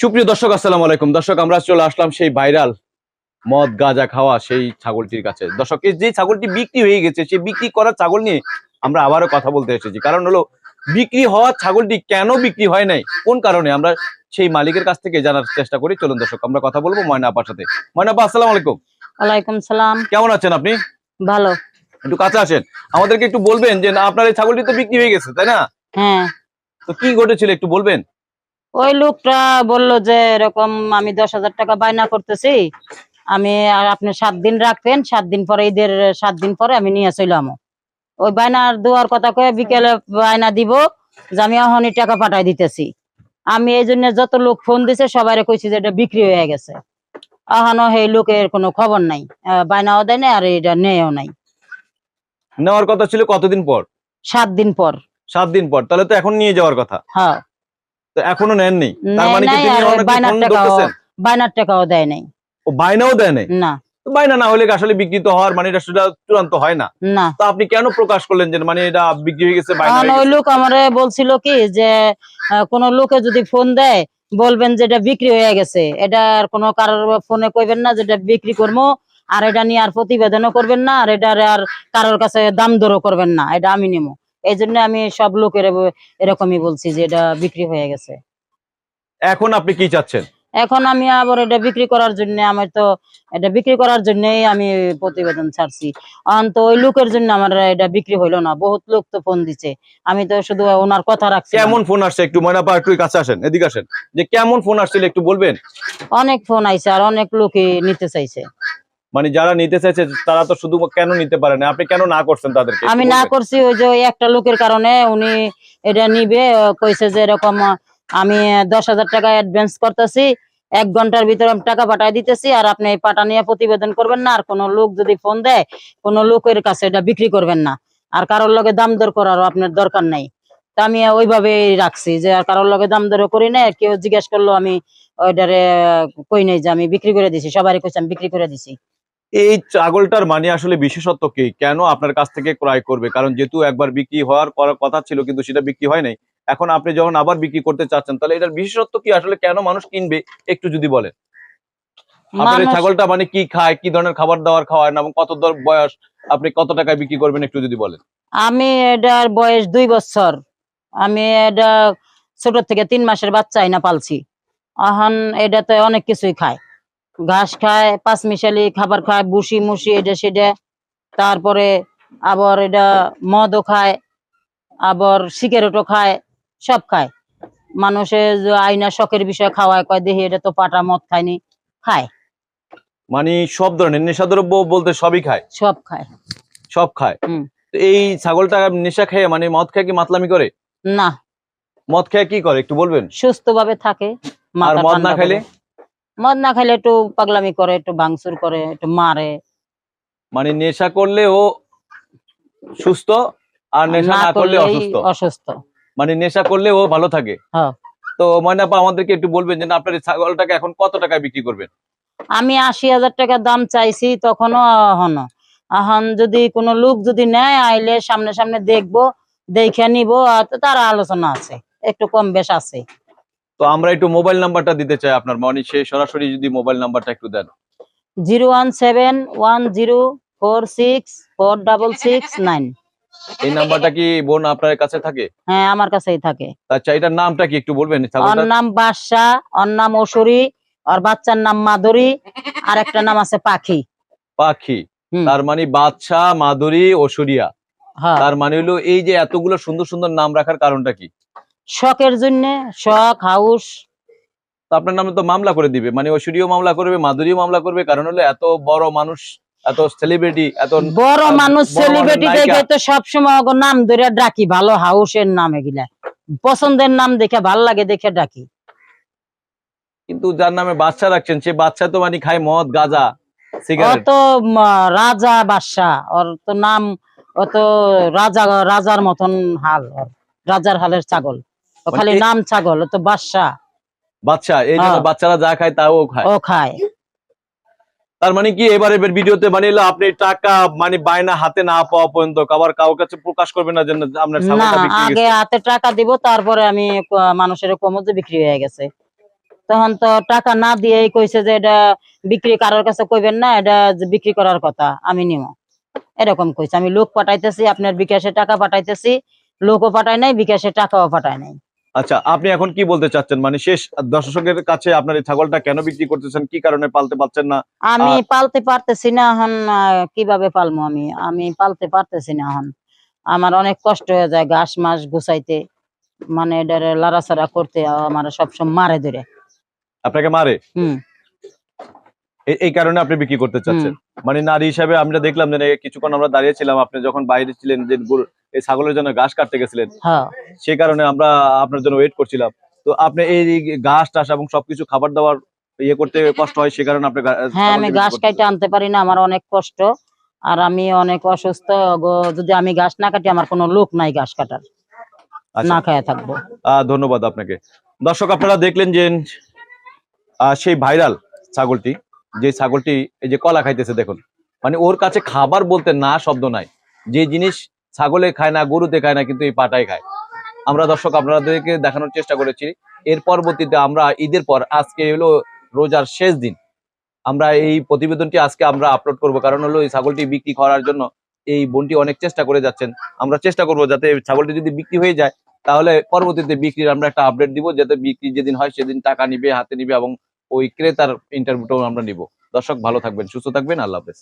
সুপ্রিয় দর্শক আসসালাম আলাইকুম। দর্শক আমরা চলে আসলাম সেই ভাইরাল মদ গাঁজা খাওয়া সেই ছাগলটির কাছে। দর্শক যে ছাগলটি বিক্রি হয়ে গেছে সেই বিক্রি করা ছাগল নিয়ে আমরা আবারও কথা বলতে এসেছি। কারণ হলো বিক্রি হওয়া ছাগলটি কেন বিক্রি হয় নাই? কোন কারণে? আমরা সেই মালিকের কাছ থেকে জানার চেষ্টা করি। চলুন দর্শক আমরা কথা বলব ময়না আপার সাথে। ময়না আপা আসসালামু আলাইকুম। ওয়ালাইকুম সালাম। কেমন আছেন আপনি? ভালো। একটু কাছে আসেন। আমাদেরকে একটু বলবেন যে না আপনার এই ছাগলটি তো বিক্রি হয়ে গেছে তাই না? হ্যাঁ। তো কি ঘটেছিল একটু বলবেন? ওই লোকটা বলল যে এরকম আমি দশ হাজার টাকা বায়না করতেছি। আমি আর আপনি সাত দিন রাখবেন সাত দিন পরে ঈদের সাত দিন পরে আমি নিয়ে চলাম ওই বায়নার দেওয়ার কথা কয়ে বিকেলে বায়না দিব যে আমি অহনি টাকা পাঠাই দিতেছি। আমি এই জন্য যত লোক ফোন দিছে সবাই কইছি যে এটা বিক্রি হয়ে গেছে। এখনও সেই লোকের কোনো খবর নাই। বায়নাও দেয় নাই আর এটা নেয়ও নাই। নেওয়ার কথা ছিল কতদিন পর? সাত দিন পর। সাত দিন পর। তাহলে তো এখন নিয়ে যাওয়ার কথা। হ্যাঁ। তো এখনও নেননি। তার মানে কি তিনি অনেক বায়নার টাকাও? বায়নার টাকাও দেয় নাই। ও বায়নাও দেয় নাই? না। বায়না না হলে আসলে বিকৃত হওয়ার মানে এটা সেটা চূড়ান্ত হয় না? না। তো আপনি কেন প্রকাশ করলেন যে মানে এটা বিক্রি হয়ে গেছে বায়না ওই লোক আমারে বলছিল কি যে কোনো লোকে যদি ফোন দেয় বলবেন যে এটা বিক্রি হয়ে গেছে। এটা আর কোনো কারোর ফোনে কইবেন না যেটা বিক্রি করব আর এটা নিয়ে আর প্রতিবেদনও করবেন না আর এটার আর কারোর কাছে দাম দরও করবেন না এটা আমি নেব এই জন্য আমি সব লোকের এরকমই বলছি যে এটা বিক্রি হয়ে গেছে। এখন আপনি কি চাচ্ছেন? এখন আমি আবার এটা বিক্রি করার জন্য আমার তো এটা বিক্রি করার জন্যই আমি প্রতিবেদন ছাড়ছি। অন্ত ওই লোকের জন্য আমার এটা বিক্রি হইল না বহুত লোক তো ফোন দিছে। আমি তো শুধু ওনার কথা রাখছি। কেমন ফোন আসছে? একটু ময়না পা একটু কাছে আসেন এদিকে আসেন। যে কেমন ফোন আসছিল একটু বলবেন? অনেক ফোন আইছে আর অনেক লোকই নিতে চাইছে। মানে যারা নিতে চাইছে তারা তো শুধু কেন নিতে পারে না? আপনি কেন না করছেন তাদেরকে? আমি না করছি ওই যে একটা লোকের কারণে উনি এটা নিবে কইছে যে এরকম আমি দশ হাজার টাকা অ্যাডভান্স করতেছি এক ঘণ্টার ভিতরে আমি টাকা পাঠাই দিতেছি আর আপনি এই পাটা নিয়ে প্রতিবেদন করবেন না আর কোনো লোক যদি ফোন দেয় কোনো লোকের কাছে এটা বিক্রি করবেন না। আর কারোর লগে দাম দর করারও আপনার দরকার নাই। তা আমি ওইভাবে রাখছি যে আর কারোর লগে দাম দরও করি না কেউ জিজ্ঞেস করল আমি ওইটারে কই নাই যে আমি বিক্রি করে দিছি সবারই কইছি আমি বিক্রি করে দিছি। এই ছাগলটার মানে আসলে বিশেষত্ব কি? কেন আপনার কাছ থেকে ক্রয় করবে? কারণ যেহেতু একবার বিক্রি হওয়ার করার কথা ছিল কিন্তু সেটা বিক্রি হয় নাই। এখন আপনি যখন আবার বিক্রি করতে চাচ্ছেন তাহলে এটার বিশেষত্ব কি? আসলে কেন মানুষ কিনবে? একটু যদি বলেন। আপনার ছাগলটা মানে কি খায়? কি ধরনের খাবার দাবার খাওয়ায় না? এবং কত দর বয়স? আপনি কত টাকায় বিক্রি করবেন? একটু যদি বলেন। আমি এটার বয়স দুই বছর। আমি এটা ছোট থেকে তিন মাসের বাচ্চা আইনা পালছি। এখন এটাতে অনেক কিছুই খায়। ঘাস খায় পাঁচ মিশালি খাবার খায় বুসি মুসি এটা সেটা। তারপরে আবার এটা মদও খায় আবার সিগারেটও খায় সব খায়। মানুষের আইনা শখের বিষয় খাওয়ায় কয় দেখি এটা তো পাটা মদ খায়নি খায়। মানে সব ধরনের নেশাদ্রব্য বলতে সবই খায়? সব খায়। সব খায়? এই ছাগলটা নেশা খেয়ে মানে মদ খেয়ে কি মাতলামি করে? না। মদ খেয়ে কি করে একটু বলবেন? সুস্থ ভাবে থাকে আর মদ না করে। মদ না খাইলে একটু পাগলামি করে একটু ভাঙচুর করে একটু মারে। মানে নেশা করলে ও সুস্থ আর নেশা না করলে অসুস্থ। অসুস্থ। মানে নেশা করলে ও ভালো থাকে। হ্যাঁ। তো ময়নাপা আমাদেরকে একটু বলবেন যে আপনার এই ছাগলটাকে এখন কত টাকায় বিক্রি করবেন? আমি আশি হাজার টাকা দাম চাইছি তখনও হন। এখন যদি কোনো লোক যদি নেয় আইলে সামনে সামনে দেখব দেখে নিবো তার আলোচনা আছে। একটু কম বেশ আছে। তো আমরা একটু মোবাইল নাম্বারটা দিতে চাই আপনার মানে সে সরাসরি যদি মোবাইল নাম্বারটা একটু দেন। Zero one seven one zero four six four double six nine. এই নাম্বারটা কি বোন আপনার কাছে থাকে? হ্যাঁ আমার কাছেই থাকে। আচ্ছা এটার নামটা কি একটু বলবেন? ওর নাম বাদশা ওর নাম অসুরি ওর বাচ্চার নাম মাধুরী আর একটা নাম আছে পাখি। পাখি। তার মানে বাদশা মাধুরী ওসুরিয়া হ্যাঁ। তার মানে হলো এই যে এতগুলো সুন্দর সুন্দর নাম রাখার কারণটা কি? শখের জন্য শখ হাউস। আপনার নামে তো মামলা করে দিবে মানে ঐশ্বরীয় মামলা করবে মাধুরীও মামলা করবে কারণ হলো এত বড় মানুষ এত সেলিব্রিটি এত বড় মানুষ সেলিব্রিটি দেখে তো সবসময় নাম ধরে ডাকি ভালো হাউসের নাম এগুলা। পছন্দের নাম দেখে ভালো লাগে দেখে ডাকি। কিন্তু যার নামে বাচ্চা রাখছেন সে বাচ্চা তো মানে খায় মদ গাঁজা সিগারেট অত রাজা বাদশা ওর তো নাম অত রাজা রাজার মতন হাল রাজার হালের ছাগল। খালি নাম ছাগল তো বাদশা বাচ্চা এই জন্য হ্যাঁ। বাচ্চারা যা খায় তাও খায়। ও খায়। তার মানে কি এবার ভিডিওতে মানে হলো আপনি টাকা মানে বায়না হাতে না পাওয়া পর্যন্ত আবার কারোর কাছে প্রকাশ করবেন না যে আপনার না আগে হাতে টাকা দিব তারপরে আমি মানুষের কমতে বিক্রি হয়ে গেছে। তখন তো টাকা না দিয়েই কইছে যে এটা বিক্রি কারোর কাছে কইবেন না এটা বিক্রি করার কথা আমি নিব এরকম কইছে। আমি লোক পাঠাইতেছি আপনার বিকাশে টাকা পাঠাইতেছি লোকও পাঠায় নাই বিকাশে টাকাও পাঠায় নাই। আচ্ছা আপনি এখন কি বলতে চাচ্ছেন? মানে শেষ দর্শকের কাছে আপনার এই ছাগলটা কেন বিক্রি করতেছেন? কি কারণে পালতে পারছেন না? আমি পালতে পারতেছি না এখন কীভাবে পালমু আমি? আমি পালতে পারতেছি না এখন। আমার অনেক কষ্ট হয়ে যায় ঘাস মাস গুছাইতে। মানে এটারে লাড়াচাড়া করতে আমার সবসময় মারে ধরে। আপনাকে মারে? হুম। এই কারণে আপনি বিক্রি করতে চাচ্ছেন? মানে নারী হিসাবে আমরা দেখলাম যে কিছুক্ষণ আমরা দাঁড়িয়েছিলাম আপনি যখন বাইরে ছিলেন যে এই ছাগলের জন্য ঘাস কাটতে গেছিলেন। সে কারণে আমরা আপনার জন্য ওয়েট করছিলাম। তো আপনি এই ঘাস টাস এবং সবকিছু খাবার দাবার ইয়ে করতে কষ্ট হয় সে কারণে আপনি হ্যাঁ আমি ঘাস কাটতে আনতে পারি না আমার অনেক কষ্ট। আর আমি অনেক অসুস্থ যদি আমি ঘাস না কাটি আমার কোনো লোক নাই ঘাস কাটার। আচ্ছা। না খায়া থাকব। আহ, ধন্যবাদ আপনাকে। দর্শক আপনারা দেখলেন যে সেই ভাইরাল ছাগলটি যে ছাগলটি এই যে কলা খাইতেছে দেখুন। মানে ওর কাছে খাবার বলতে না শব্দ নাই। যে জিনিস ছাগলে খায় না, গরুতে খায় না, কিন্তু এই পাটাই খায়। আমরা দর্শক আপনাদেরকে দেখানোর চেষ্টা করেছি। এর পরবর্তীতে আমরা ঈদের পর, আজকে হলো রোজার শেষ দিন। আমরা এই প্রতিবেদনটি আজকে আমরা আপলোড করব। কারণ হলো এই ছাগলটি বিক্রি করার জন্য এই বোনটি অনেক চেষ্টা করে যাচ্ছেন। আমরা চেষ্টা করব যাতে ছাগলটি যদি বিক্রি হয়ে যায়, তাহলে পরবর্তীতে বিক্রির আমরা একটা আপডেট দিব, যাতে বিক্রি যেদিন হয়, সেদিন টাকা নিবে, হাতে নিবে এবং ওই ক্রেতার ইন্টারভিউটাও আমরা নিব। দর্শক ভালো থাকবেন, সুস্থ থাকবেন, আল্লাহ হাফেজ।